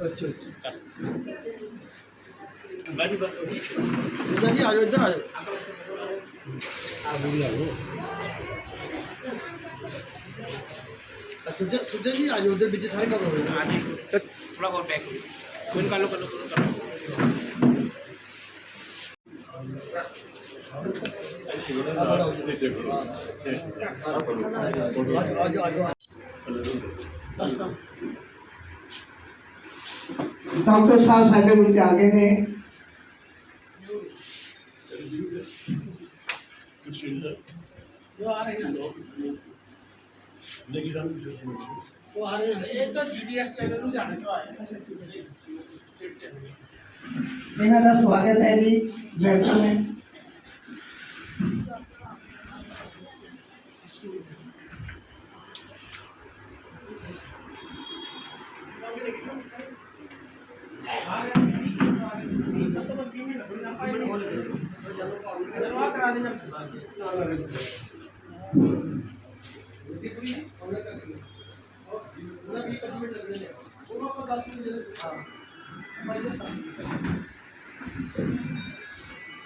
ਅੱਛਾ ਅੱਛਾ ਬਾਜੀ ਬਾਜੀ ਇੱਧਰ ਹੀ ਆ ਜਾਓ ਇੱਧਰ ਆ ਜਾਓ ਆ ਬੁੜੀ ਆ ਜਾਓ ਸੁਜਨ ਸੁਜਨ ਜੀ ਆ ਜਾਓ ਉਧਰ ਵਿੱਚ ਸਾਰੇ ਕੰਮ ਹੋ ਗਏ ਆ ਜੀ ਥੋੜਾ ਹੋਰ ਬੈਕ ਕੋਈ ਕਰ ਲੋ ਕਰ ਲੋ ਕਰ ਲੋ ਡਾਕਟਰ ਸਾਹਿਬ ਸਾਡੇ ਵਿੱਚ ਆ ਗਏ ਨੇ। ਉਹ ਆ ਰਹੇ ਨੇ ਇਹ ਤਾਂ ਜੀਡੀਐਸ ਚੈਨਲ ਨੂੰ ਜਾਣ ਤੋਂ ਆਏ ਇਹਨਾਂ ਦਾ ਸਵਾਗਤ ਹੈ ਜੀ ਵੈਲਕਮ ਹੈ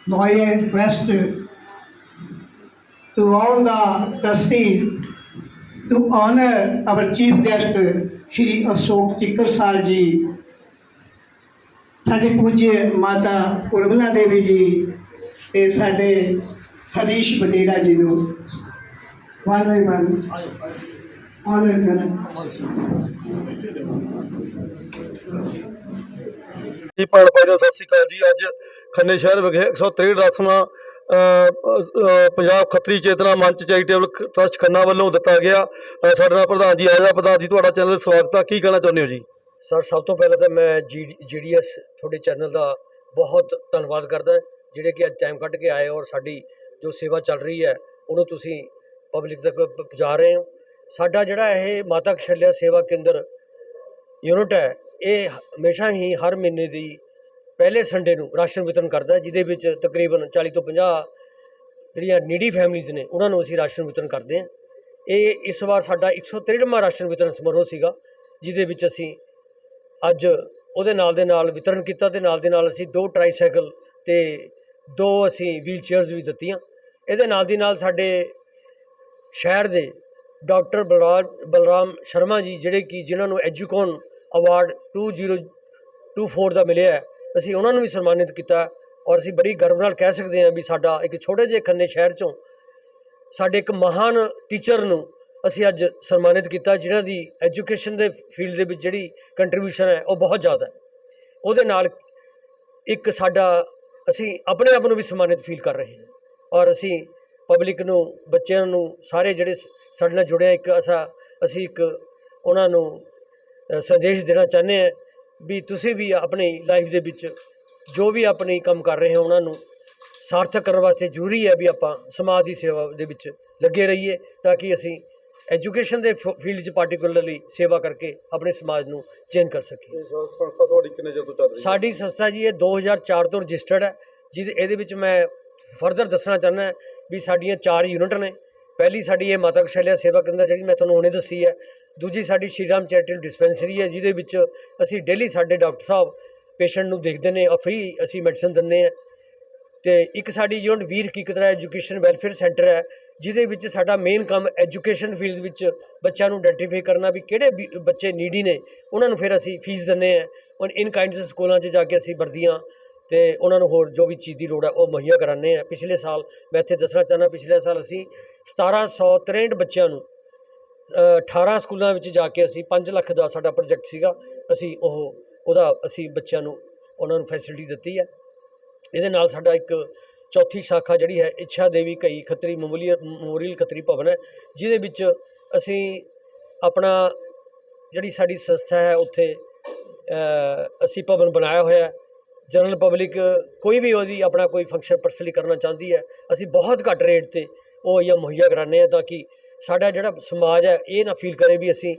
Now I request to all the trustees to honor our chief guest Shri Ashok Tikkar Sal ji ਸਾਡੇ ਪੂਜਯ ਮਾਤਾ ਉਰਮਲਾ ਦੇਵੀ ਜੀ ਤੇ ਸਾਡੇ ਹਰੀਸ਼ ਬਟੇਰਾ ਜੀ ਨੂੰ। ਵਨ ਬਾਈ ਆਨਰ ਕਰਨ ਜੀ ਭੈਣ ਭਾਈ ਸਤਿ ਸ਼੍ਰੀ ਅਕਾਲ ਜੀ। ਅੱਜ ਖੰਨੇ ਸ਼ਹਿਰ ਵਿਖੇ 163 ਰਸਮਾਂ ਅ, ਅ, ਪੰਜਾਬ ਖੱਤਰੀ ਚੇਤਨਾ ਮੰਚ ਚੈਰੀਟੇਬਲ ਟਰਸਟ ਖੰਨਾ ਵੱਲੋਂ ਦਿੱਤਾ ਗਿਆ। ਸਾਡੇ ਨਾਲ ਪ੍ਰਧਾਨ ਜੀ ਆਇਆ ਪ੍ਰਧਾਨ ਜੀ ਤੁਹਾਡਾ ਚੈਨਲ ਸਵਾਗਤ ਆ। ਕੀ ਕਹਿਣਾ ਚਾਹੁੰਦੇ ਹੋ ਜੀ? ਸਰ, ਸਭ ਤੋਂ ਪਹਿਲਾਂ ਤਾਂ ਮੈਂ ਜੀਡੀਐਸ ਤੁਹਾਡੇ ਚੈਨਲ ਦਾ ਬਹੁਤ ਧੰਨਵਾਦ ਕਰਦਾ, ਜਿਹੜੇ ਕਿ ਅੱਜ ਟਾਈਮ ਕੱਢ ਕੇ ਆਏ ਔਰ ਸਾਡੀ ਜੋ ਸੇਵਾ ਚੱਲ ਰਹੀ ਹੈ, ਉਹਨੂੰ ਤੁਸੀਂ ਪਬਲਿਕ ਤੱਕ ਪਹੁੰਚਾ ਰਹੇ ਹੋ। ਸਾਡਾ ਜਿਹੜਾ ਇਹ ਮਾਤਾ ਕਸ਼ਲਿਆ ਸੇਵਾ ਕੇਂਦਰ ਯੂਨਿਟ ਹੈ, ਇਹ ਹਮੇਸ਼ਾ ਹੀ ਹਰ ਮਹੀਨੇ ਦੀ ਪਹਿਲੇ ਸੰਡੇ ਨੂੰ ਰਾਸ਼ਨ ਵਿਤਰਨ ਕਰਦਾ, ਜਿਹਦੇ ਵਿੱਚ ਤਕਰੀਬਨ 40 ਤੋਂ 50 ਜਿਹੜੀਆਂ ਨੀਡੀ ਫੈਮਿਲੀਜ਼ ਨੇ, ਉਹਨਾਂ ਨੂੰ ਅਸੀਂ ਰਾਸ਼ਨ ਵਿਤਰਨ ਕਰਦੇ ਹਾਂ। ਇਹ ਇਸ ਵਾਰ ਸਾਡਾ 163ਵਾਂ ਰਾਸ਼ਨ ਵਿਤਰਨ ਸਮਾਰੋਹ ਸੀਗਾ, ਜਿਹਦੇ ਵਿੱਚ ਅਸੀਂ ਅੱਜ ਉਹਦੇ ਨਾਲ ਦੇ ਨਾਲ ਵਿਤਰਨ ਕੀਤਾ ਤੇ ਨਾਲ ਦੇ ਨਾਲ ਅਸੀਂ ਦੋ ਟਰਾਈਸਾਈਕਲ ਤੇ ਦੋ ਅਸੀਂ ਵੀਲ ਚੇਅਰਸ ਵੀ ਦਿੱਤੀਆਂ। ਇਹਦੇ ਨਾਲ ਦੀ ਨਾਲ ਸਾਡੇ ਸ਼ਹਿਰ ਦੇ ਡਾਕਟਰ ਬਲਰਾਜ, ਬਲਰਾਮ ਸ਼ਰਮਾ ਜੀ, ਜਿਹੜੇ ਕਿ ਜਿਨ੍ਹਾਂ ਨੂੰ ਐਜੂਕੋਨ ਅਵਾਰਡ 2024 ਦਾ ਮਿਲਿਆ ਅਸੀਂ ਉਹਨਾਂ ਨੂੰ ਵੀ ਸਨਮਾਨਿਤ ਕੀਤਾ ਔਰ ਅਸੀਂ ਬੜੀ ਗਰਵ ਨਾਲ ਕਹਿ ਸਕਦੇ ਹਾਂ ਵੀ ਸਾਡਾ ਇੱਕ ਛੋਟੇ ਜਿਹੇ ਖੰਨੇ ਸ਼ਹਿਰ ਚੋਂ ਸਾਡੇ ਇੱਕ ਮਹਾਨ ਟੀਚਰ ਨੂੰ ਅਸੀਂ ਅੱਜ ਸਨਮਾਨਿਤ ਕੀਤਾ ਜਿਨ੍ਹਾਂ ਦੀ ਐਜੂਕੇਸ਼ਨ ਦੇ ਫੀਲਡ ਦੇ ਵਿੱਚ ਜਿਹੜੀ ਕੰਟਰੀਬਿਊਸ਼ਨ ਹੈ ਉਹ ਬਹੁਤ ਜ਼ਿਆਦਾ ਹੈ। ਉਹਦੇ ਨਾਲ ਇੱਕ ਸਾਡਾ ਅਸੀਂ ਆਪਣੇ ਆਪ ਨੂੰ ਵੀ ਸਨਮਾਨਿਤ ਫੀਲ ਕਰ ਰਹੇ ਹਾਂ ਔਰ ਅਸੀਂ ਪਬਲਿਕ ਨੂੰ ਬੱਚਿਆਂ ਨੂੰ ਸਾਰੇ ਜਿਹੜੇ ਸਾਡੇ ਨਾਲ ਜੁੜੇ ਆ, ਇੱਕ ਅਸਾ ਅਸੀਂ ਇੱਕ ਉਹਨਾਂ ਨੂੰ ਸੰਦੇਸ਼ ਦੇਣਾ ਚਾਹੁੰਦੇ ਹਾਂ ਵੀ ਤੁਸੀਂ ਵੀ ਆਪਣੀ ਲਾਈਫ ਦੇ ਵਿੱਚ ਜੋ ਵੀ ਆਪਣੀ ਕੰਮ ਕਰ ਰਹੇ ਹੋ ਉਹਨਾਂ ਨੂੰ ਸਾਰਥਕ ਕਰਨ ਵਾਸਤੇ ਜ਼ਰੂਰੀ ਹੈ ਵੀ ਆਪਾਂ ਸਮਾਜ ਦੀ ਸੇਵਾ ਦੇ ਵਿੱਚ ਲੱਗੇ ਰਹੀਏ ਤਾਂ ਕਿ ਅਸੀਂ ਐਜੂਕੇਸ਼ਨ ਦੇ ਫੀਲਡ 'ਚ ਪਾਰਟਿਕੂਲਰਲੀ ਸੇਵਾ ਕਰਕੇ ਆਪਣੇ ਸਮਾਜ ਨੂੰ ਚੇਂਜ ਕਰ ਸਕੀਏ। ਸੰਸਥਾ ਤੁਹਾਡੀ ਕਿੰਨੇ ਚਿਰ ਤੋਂ ਚੱਲ ਰਹੀ ਹੈ? ਸਾਡੀ ਸੰਸਥਾ ਜੀ ਇਹ 2004 ਤੋਂ ਰਜਿਸਟਰਡ ਹੈ ਜਿਹਦੇ ਇਹਦੇ ਵਿੱਚ ਮੈਂ ਫਰਦਰ ਦੱਸਣਾ ਚਾਹੁੰਦਾ ਵੀ ਸਾਡੀਆਂ ਚਾਰ ਯੂਨਿਟ ਨੇ। ਪਹਿਲੀ ਸਾਡੀ ਇਹ ਮਾਤਾ ਕਸ਼ਲਿਆ ਸੇਵਾ ਕੇਂਦਰ ਜਿਹੜੀ ਮੈਂ ਤੁਹਾਨੂੰ ਹੁਣੇ ਦੱਸੀ ਹੈ, ਦੂਜੀ ਸਾਡੀ ਸ਼੍ਰੀਰਾਮ ਚੈਰੀਟੇਬਲ ਡਿਸਪੈਂਸਰੀ ਹੈ, ਜਿਹਦੇ ਵਿੱਚ ਅਸੀਂ ਡੇਲੀ ਸਾਡੇ ਡਾਕਟਰ ਸਾਹਿਬ ਪੇਸ਼ੈਂਟ ਨੂੰ ਦੇਖਦੇ ਨੇ ਔਰ ਫ੍ਰੀ ਅਸੀਂ ਮੈਡੀਸਨ ਦਿੰਦੇ ਹਾਂ। ਤੇ ਇੱਕ ਸਾਡੀ ਯੂਨਿਟ ਵੀਰ ਕੀਕਤਰਾ ਐਜੂਕੇਸ਼ਨ ਵੈਲਫੇਅਰ ਸੈਂਟਰ ਹੈ, ਜਿਹਦੇ ਵਿੱਚ ਸਾਡਾ ਮੇਨ ਕੰਮ ਐਜੂਕੇਸ਼ਨ ਫੀਲਡ ਵਿੱਚ ਬੱਚਿਆਂ ਨੂੰ ਆਇਡੈਂਟੀਫਾਈ ਕਰਨਾ ਵੀ ਕਿਹੜੇ ਵੀ ਬੱਚੇ ਨੀਡੀ ਨੇ, ਉਹਨਾਂ ਨੂੰ ਫਿਰ ਅਸੀਂ ਫੀਸ ਦਿੰਦੇ ਹਾਂ। ਔਰ ਇਨ ਕਾਈਂਡਸ ਸਕੂਲਾਂ 'ਚ ਜਾ ਕੇ ਅਸੀਂ ਵਰਦੀਆਂ ਤੇ ਉਹਨਾਂ ਨੂੰ ਹੋਰ ਜੋ ਵੀ ਚੀਜ਼ ਦੀ ਲੋੜ ਹੈ ਉਹ ਮੁਹੱਈਆ ਕਰਾਉਂਦੇ ਹਾਂ। ਪਿਛਲੇ ਸਾਲ ਮੈਂ ਇੱਥੇ ਦੱਸਣਾ ਚਾਹੁੰਦਾ ਪਿਛਲੇ ਸਾਲ ਅਸੀਂ 1763 ਬੱਚਿਆਂ ਨੂੰ ਅ, 18 ਸਕੂਲਾਂ ਵਿੱਚ ਜਾ ਕੇ ਅਸੀਂ 5 ਲੱਖ ਦਾ ਸਾਡਾ ਪ੍ਰੋਜੈਕਟ ਸੀਗਾ। ਅਸੀਂ ਉਹ ਉਹਦਾ ਅਸੀਂ ਬੱਚਿਆਂ ਨੂੰ ਉਹਨਾਂ ਨੂੰ ਫੈਸਿਲਿਟੀ ਦਿੱਤੀ ਹੈ। ਇਹਦੇ ਨਾਲ ਸਾਡਾ ਇੱਕ ਚੌਥੀ ਸ਼ਾਖਾ ਜਿਹੜੀ ਹੈ ਇੱਛਾ ਦੇਵੀ ਕਈ ਖੱਤਰੀ ਮੈਮੋਰੀਅਲ ਮੈਮੋਰੀਅਲ ਖੱਤਰੀ ਭਵਨ ਹੈ ਜਿਹਦੇ ਵਿੱਚ ਅਸੀਂ ਆਪਣਾ ਜਿਹੜੀ ਸਾਡੀ ਸੰਸਥਾ ਹੈ ਉੱਥੇ ਅਸੀਂ ਭਵਨ ਬਣਾਇਆ ਹੋਇਆ ਹੈ। ਜਨਰਲ ਪਬਲਿਕ ਕੋਈ ਵੀ ਉਹਦੀ ਆਪਣਾ ਕੋਈ ਫੰਕਸ਼ਨ ਪਰਸਨਲੀ ਕਰਨਾ ਚਾਹੁੰਦੀ ਹੈ, ਅਸੀਂ ਬਹੁਤ ਘੱਟ ਰੇਟ ਤੇ ਉਹ ਇਹ ਮੁਹੱਈਆ ਕਰਾਉਂਦੇ ਹਾਂ ਤਾਂ ਕਿ ਸਾਡਾ ਜਿਹੜਾ ਸਮਾਜ ਹੈ, ਇਹ ਨਾ ਫੀਲ ਕਰੇ ਵੀ ਅਸੀਂ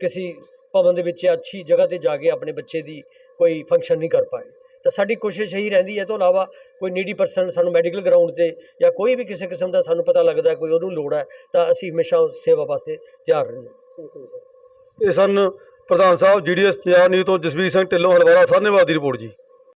ਕਿਸੇ ਭਵਨ ਦੇ ਵਿੱਚ ਅੱਛੀ ਜਗ੍ਹਾ ਤੇ ਜਾ ਕੇ ਆਪਣੇ ਬੱਚੇ ਦੀ ਕੋਈ ਫੰਕਸ਼ਨ ਨਹੀਂ ਕਰ ਪਾਏ। ਤਾਂ ਸਾਡੀ ਕੋਸ਼ਿਸ਼ ਇਹੀ ਰਹਿੰਦੀ ਹੈ ਤੋਂ ਇਲਾਵਾ ਕੋਈ ਨੀਡੀ ਪਰਸਨ ਸਾਨੂੰ ਮੈਡੀਕਲ ਗਰਾਊਂਡ ਤੇ ਜਾਂ ਕੋਈ ਵੀ ਕਿਸੇ ਕਿਸਮ ਦਾ ਸਾਨੂੰ ਪਤਾ ਲੱਗਦਾ ਕੋਈ ਉਹਨੂੰ ਲੋੜ ਹੈ, ਤਾਂ ਅਸੀਂ ਹਮੇਸ਼ਾ ਉਸ ਸੇਵਾ ਵਾਸਤੇ ਤਿਆਰ ਰਹਿੰਦੇ ਹਾਂ। ਇਹ ਸਨ ਪ੍ਰਧਾਨ ਸਾਹਿਬ ਜੀਡੀਐਸ ਪੰਜਾਬ ਨਿਊਜ਼ ਤੋਂ ਜਸਵੀਰ ਸਿੰਘ ਢਿੱਲੋਂ ਹਲਵਾਰਾ, ਸਾਹਨੇਵਾਲ ਦੀ ਰਿਪੋਰਟ ਜੀ।